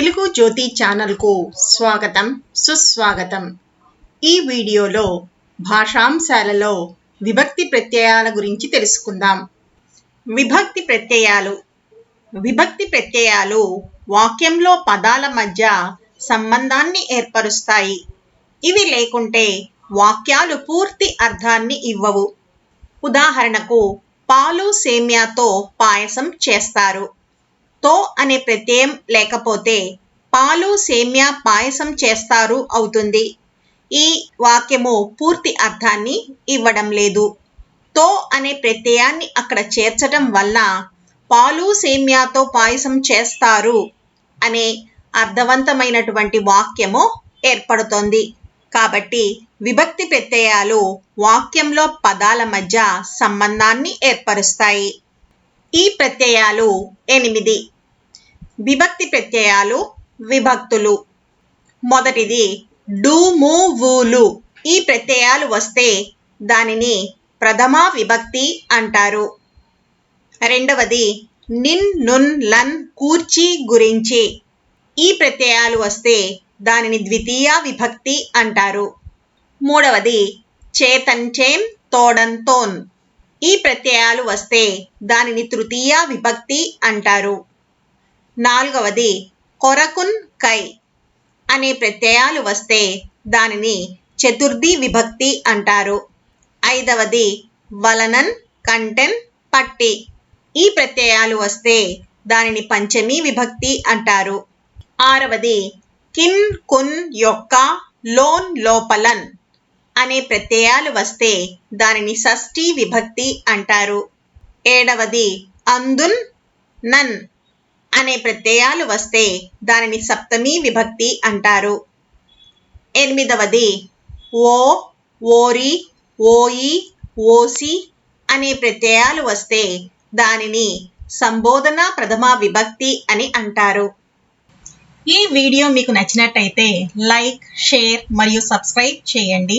తెలుగు జ్యోతి ఛానల్కు స్వాగతం సుస్వాగతం. ఈ వీడియోలో భాషాంశాలలో విభక్తి ప్రత్యయాల గురించి తెలుసుకుందాం. విభక్తి ప్రత్యయాలు. విభక్తి ప్రత్యయాలు వాక్యంలో పదాల మధ్య సంబంధాన్ని ఏర్పరుస్తాయి. ఇవి లేకుంటే వాక్యాలు పూర్తి అర్థాన్ని ఇవ్వవు. ఉదాహరణకు పాలు సేమ్యాతో పాయసం చేస్తారు. తో అనే ప్రత్యయం లేకపోతే పాలు సేమ్యా పాయసం చేస్తారు అవుతుంది. ఈ వాక్యము పూర్తి అర్థాన్ని ఇవ్వడం లేదు. తో అనే ప్రత్యయాన్ని అక్కడ చేర్చడం వల్ల పాలు సేమ్యాతో పాయసం చేస్తారు అనే అర్థవంతమైనటువంటి వాక్యము ఏర్పడుతోంది. కాబట్టి విభక్తి ప్రత్యయాలు వాక్యంలో పదాల మధ్య సంబంధాన్ని ఏర్పరుస్తాయి. ఈ ప్రత్యయాలు ఎనిమిది. విభక్తి ప్రత్యయాలు విభక్తులు. మొదటిది డు ము వూలు ఈ ప్రత్యయాలు వస్తే దానిని ప్రథమ విభక్తి అంటారు. రెండవది నిన్ నున్ లన్ కూర్చి గురించి. ఈ ప్రత్యయాలు వస్తే దానిని ద్వితీయ విభక్తి అంటారు. మూడవది చేతంచేం తోడంతోన్ ఈ ప్రత్యయాలు వస్తే దానిని తృతీయ విభక్తి అంటారు. నాలుగవది కొరకున్ కై అనే ప్రత్యయాలు వస్తే దానిని చతుర్థి విభక్తి అంటారు. ఐదవది వలనన్ కంటెన్ పట్టి ఈ ప్రత్యయాలు వస్తే దానిని పంచమి విభక్తి అంటారు. ఆరవది కిన్ కున్ యొక్క లోన్ లోపలన్ అనే ప్రత్యయాలు వస్తే దానిని షష్ఠి విభక్తి అంటారు. ఏడవది అందున్ నన్ అనే ప్రత్యయాలు వస్తే దానిని సప్తమి విభక్తి అంటారు. ఎనిమిదవది ఓ ఓరి ఓయి ఓసి అనే ప్రత్యయాలు వస్తే దానిని సంబోధన ప్రథమ విభక్తి అని అంటారు. ఈ వీడియో మీకు నచ్చినట్టయితే లైక్ షేర్ మరియు సబ్స్క్రైబ్ చేయండి.